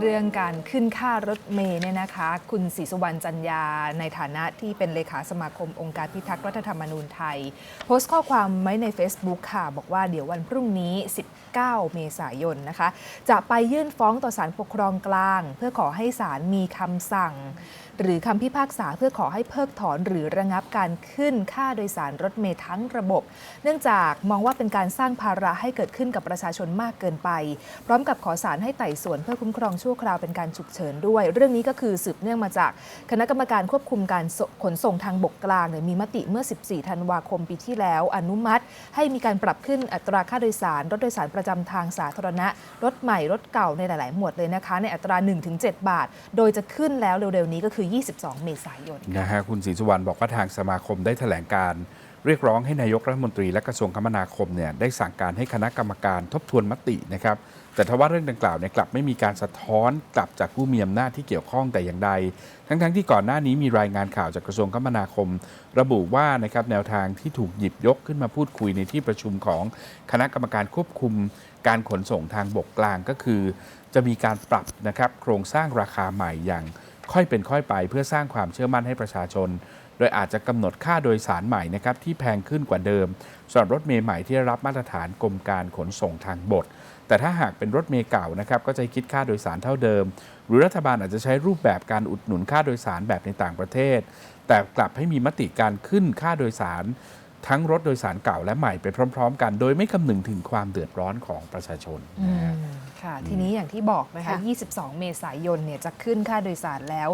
เรื่องการขึ้นค่ารถเมย์เนี่ยนะคะ คุณศรีสุวรรณจันยา ในฐานะที่เป็นเลขาสมาคมองค์การพิทักษ์รัฐธรรมนูญไทย โพสต์ข้อความไว้ใน Facebook ค่ะ บอกว่าเดี๋ยววันพรุ่งนี้9 เมษายนนะคะ จะไปยื่นฟ้องต่อศาลปกครองกลาง เพื่อขอให้ศาลมีคำสั่ง หรือคำพิพากษาเพื่อขอให้เพิกถอนหรือระงับการขึ้นค่าโดยสารรถเมล์ทั้งระบบ เนื่องจากมองว่าเป็นการสร้างภาระให้เกิดขึ้นกับประชาชนมากเกินไป พร้อมกับขอศาลให้ไต่สวนเพื่อคุ้มครองชั่วคราวเป็นการฉุกเฉินด้วย เรื่องนี้ก็คือสืบเนื่องมาจากคณะกรรมการควบคุมการขนส่งทางบกกลางเนี่ยมีมติเมื่อ 14 ธันวาคมปีที่แล้ว อนุมัติ ให้มีการปรับขึ้นอัตราค่าโดยสารรถโดยสารประจำทางสาธารณะ รถใหม่รถเก่าในหลาย ๆ หมวดเลยนะคะ ในอัตรา 1-7 บาท โดยจะขึ้นแล้วเร็ว ๆ นี้ก็คือ 22 เมษายนนะฮะคุณศรีสุวรรณบอกว่าทางสมาคมได้แถลงการเรียกร้องให้นายกรัฐมนตรีและกระทรวงคมนาคมเนี่ยได้สั่งการให้คณะกรรมการทบทวนมตินะครับ แต่ทว่าเรื่องดังกล่าวเนี่ยกลับไม่มีการสะท้อนกลับจากผู้มีอำนาจที่เกี่ยวข้องแต่อย่างใด ทั้งๆทที่ก่อนหน้านี้มีรายงานข่าวจากกระทรวงคมนาคม ระบุว่านะครับแนวทางที่ถูกหยิบยกขึ้นมาพูดคุยในที่ประชุมของคณะกรรมการควบคุม การขนส่งทางบกกลางก็คือ จะมีการปรับนะครับโครงสร้างราคาใหม่อย่าง ค่อยเป็นค่อยไปเพื่อสร้างความเชื่อมั่นให้ประชาชน โดยอาจจะกำหนดค่าโดยสารใหม่นะครับที่แพงขึ้นกว่าเดิมสำหรับรถเมล์ใหม่ที่ได้รับมาตรฐานกรมการขนส่งทางบก แต่ถ้าหากเป็นรถเมล์เก่านะครับก็จะคิดค่าโดยสารเท่าเดิม หรือรัฐบาลอาจจะใช้รูปแบบการอุดหนุนค่าโดยสารแบบในต่างประเทศ แต่กลับให้มีมติการขึ้นค่าโดยสารทั้งรถโดยสารเก่าและใหม่ไปพร้อม ๆ กัน โดยไม่คำนึงถึงความเดือดร้อนของประชาชนอืนะฮะมค่ะ ทีนี้อย่างที่บอกนะคะค่ะ22 เมษายนเนี่ยจะขึ้นค่าโดยสารแล้ว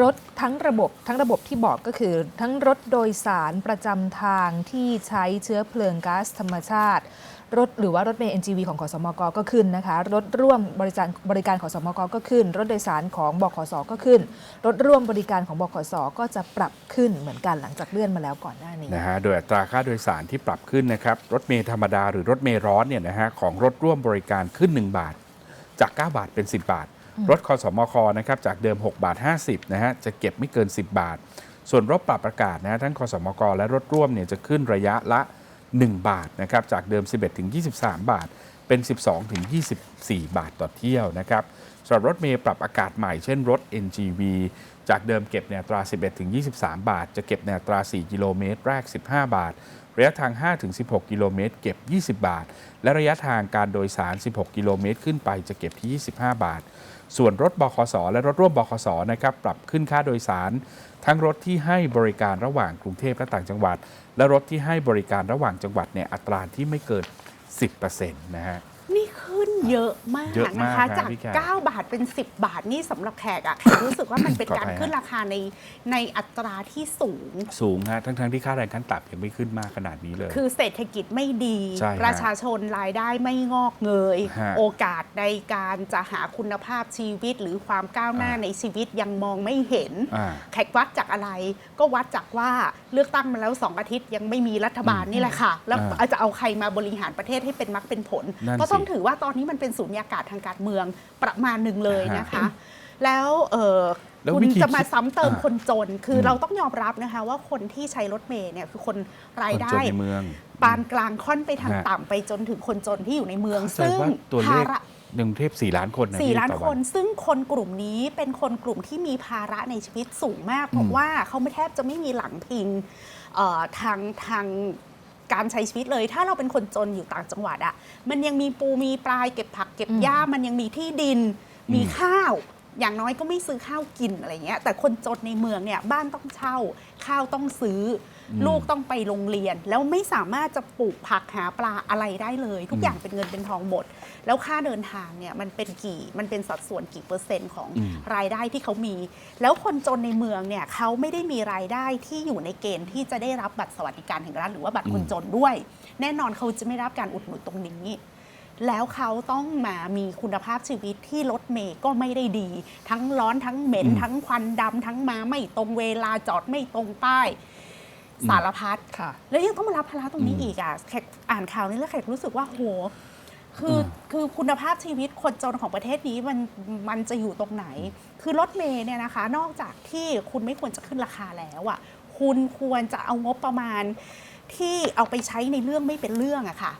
รถทั้งระบบทั้งระบบที่บอกก็คือ ทั้งรถโดยสารประจำทางที่ใช้เชื้อเพลิงก๊าซธรรมชาติ รถหรือว่ารถเมล์ NGV ของขสมกก็ขึ้นนะคะ รถร่วมบริการบริการขสมกก็ขึ้น รถโดยสารของบขสก็ขึ้น รถร่วมบริการของบขสก็จะปรับขึ้นเหมือนกันหลังจากเลื่อนมาแล้วก่อนหน้านี้นะฮะโดยอัตราค่าโดยสารที่ปรับขึ้นนะครับรถเมล์ธรรมดาหรือรถเมล์ร้อนเนี่ยนะฮะของรถร่วมบริการขึ้น 1 บาท จาก 9 บาทเป็น 10 บาท รถคอสมคนะครับจากเดิม 6 บาท 50นะฮะจะเก็บไม่เกิน 10 บาท ส่วนรถปรับอากาศนะฮะทั้งคอสมกและรถร่วมเนี่ยจะขึ้นระยะละ 1 บาทนะครับจากเดิม 11ถึง23 บาท เป็น 12ถึง24 บาทต่อเที่ยวนะครับสำหรับรถเมล์ปรับอากาศใหม่เช่นรถ NGV จากเดิมเก็บในอัตรา 11ถึง23 บาท จะเก็บในอัตรา 4 กิโลเมตรแรก 15 บาทระยะทาง5ถึง16 กิโลเมตร เก็บ 20 บาท และระยะทางการโดยสาร 16 กิโลเมตร ขึ้นไปจะเก็บที่ 25 บาท ส่วนรถบขสและรถร่วมบขสนะครับปรับขึ้นค่าโดยสาร ทั้งรถที่ให้บริการระหว่างกรุงเทพและต่างจังหวัด และรถที่ให้บริการระหว่างจังหวัดเนี่ยอัตราที่ไม่เกิน 10%นะฮะ เยอะมากเยอะมากนะคะครับจาก พี่แขก9 บาทเป็น 10 บาทนี่สำหรับแขกอะแขกรู้สึกว่ามันเป็นขออภัยการขึ้นฮะราคาในในอัตราที่สูง สูงฮะทั้งๆที่ค่าแรงขั้นต่ำยังไม่ขึ้นมากขนาดนี้เลย คือเศรษฐกิจไม่ดี ใช่ฮะประชาชนรายได้ไม่งอกเงย ฮะโอกาสในการจะหาคุณภาพชีวิตหรือความก้าวหน้าอ่า ในชีวิตยังมองไม่เห็น อ่า แขกวัดจากอะไรก็วัดจากว่าเลือกตั้งมาแล้วสองอาทิตย์ยังไม่มีรัฐบาลนี่แหละค่ะ แล้วอ่าจะเอาใครมาบริหารประเทศให้เป็นมรรคเป็นผล นั่นก็ต้องสิถือว่าตอนนี้มันเป็นสูญญากาศทางการเมืองประมาณหนึ่งเลยนะคะ แล้วเออแล้วคุณวิธีจะมาคิดซ้ำเติมอ่าคนจน คืออมเราต้องยอมรับนะคะว่าคนที่ใช้รถเมล์เนี่ยคือคนรายคนได้จนในเมืองปานกลางค่อนไปทางฮะต่ำไปจนถึงคนจนที่อยู่ในเมืองเข้าใจซึ่งว่าตัวเลภาขระในกรุงเทพ4ล้านคนนะสี่พี่ล้านต่อควันซึ่งคนกลุ่มนี้เป็นคนกลุ่มที่มีภาระในชีวิตสูงมาก เพราะว่าเขาไม่แทบจะไม่มีหลังพิงเอ่อทางทาง การใช้ชีวิตเลย ถ้าเราเป็นคนจนอยู่ต่างจังหวัดอะมันยังมีปูมีปลายเก็บผักเก็บหญ้ามันยังมีที่ดินมีข้าว อย่างน้อยก็ไม่ซื้อข้าวกินอะไรเงี้ยแต่คนจนในเมืองเนี่ยบ้านต้องเช่า ข้าวต้องซื้ออม ลูกต้องไปโรงเรียน แล้วไม่สามารถจะปลูกผักหาปลาอะไรได้เลย ทุกอย่างเป็นเงินเป็นทองหมด แล้วค่าเดินทางเนี่ยมันเป็นกี่มันเป็นสัดส่วนกี่เปอร์เซ็นต์ของอืม รายได้ที่เขามี แล้วคนจนในเมืองเนี่ยเขาไม่ได้มีรายได้ที่อยู่ในเกณฑ์ที่จะได้รับบัตรสวัสดิการแห่งรัฐหรือว่าบัตรคนจนด้วย แน่นอนเขาจะไม่รับการอุดหนุนตรงนี้ แล้วเขาต้องมามีคุณภาพชีวิตที่รถเมย์ก็ไม่ได้ดี ทั้งร้อนทั้งเหม็นอืมทั้งควันดำทั้งมาไม่ตรงเวลาจอดไม่ตรงป้ายอืมสารพัดค่ะแล้วยังต้องมารับภาระตรงนี้อืมอีกอะแขกอ่านข่าวนี้แล้วแขกรู้สึกว่าโหคืออมคือคุณภาพชีวิตคนจนของประเทศนี้มันมันจะอยู่ตรงไหน คือรถเมย์เนี่ยนะคะ นอกจากที่คุณไม่ควรจะขึ้นราคาแล้วอะคุณควรจะเอางบประมาณที่เอาไปใช้ในเรื่องไม่เป็นเรื่องอะค่ะ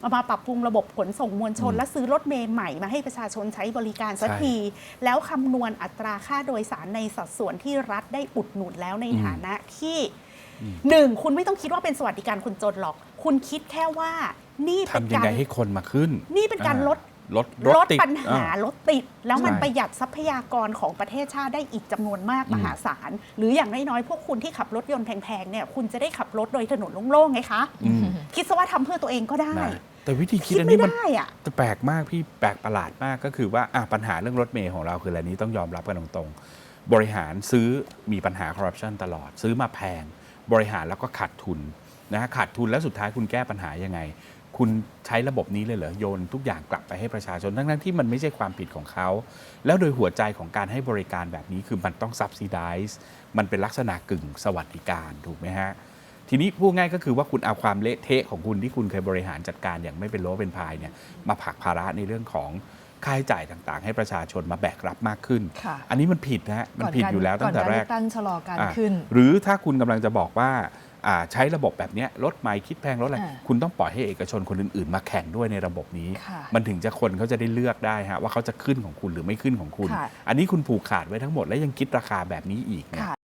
เอามาปรับปรุงระบบขนส่งมวลชนอืมและซื้อรถเมล์ใหม่มาให้ประชาชนใช้บริการสักใช่ที แล้วคำนวณอัตราค่าโดยสารในสัดส่วนที่รัฐได้อุดหนุนแล้วในอืมฐานะที่หนึ่งคุณไม่ต้องคิดว่าเป็นสวัสดิการคนจนหรอก คุณคิดแค่ว่านี่เป็นทำยังการไงให้คนมาขึ้น นี่เป็นการอ่ลดลดลดติดปัญหาอ่รถติด แล้วมันใช่ประหยัดทรัพยากรของประเทศชาติได้อีกจำนวนมากอืมมหาศาล หรืออย่างน้อยๆพวกคุณที่ขับรถยนต์แพงๆเนี่ยคุณจะได้ขับรถโดยถนนโล่งๆไงคะอืมคิดซะว่าทำเพื่อตัวเองก็ได้นะ แต่วิธีคิคิดดอันไม่นี้มันได้อะแปลกมากพี่แปลกประหลาดมากก็คือว่าอะปัญหาเรื่องรถเมย์ของเราคืออะไรนี้ต้องยอมรับกันตรงๆ บริหารซื้อมีปัญหาคอร์รัปชันตลอด ซื้อมาแพง บริหารแล้วก็ขาดทุนนะฮะขาดทุนแล้วสุดท้ายคุณแก้ปัญหายังไง คุณใช้ระบบนี้เลยเหรอโยนทุกอย่างกลับไปให้ประชาชนทั้งๆที่มันไม่ใช่ความผิดของเขา แล้วโดยหัวใจของการให้บริการแบบนี้คือมันต้อง subsidize มันเป็นลักษณะกึ่งสวัสดิการถูกไหมฮะ ทีนี้พูดง่ายก็คือว่าคุณเอาความเละเทะของคุณที่คุณเคยบริหารจัดการอย่างไม่เป็นโลเป็นพายเนี่ยมาผลักภาระในเรื่องของค่าใช้จ่ายต่างๆ ให้ประชาชนมาแบกรับมากขึ้น ค่ะอันนี้มันผิดนะฮะมันผิดอยู่แล้วตั้งแต่แรก่อนกการเลือกตั้งชะลอการอะขึ้น หรือถ้าคุณกำลังจะบอกว่าอ่าใช้ระบบแบบเนี้ยลดใหม่คิดแพงลดอะไร อ่าคุณต้องปล่อยให้เอกชนคนอื่น ๆ มาแข่งด้วยในระบบนี้ ค่ะมันถึงจะคนเขาจะได้เลือกได้ฮะว่าเขาจะขึ้นของคุณหรือไม่ขึ้นของคุณ ค่ะ อันนี้คุณผูกขาดไว้ทั้งหมดและยังคิดราคาแบบนี้อีกเนี่ย ค่ะ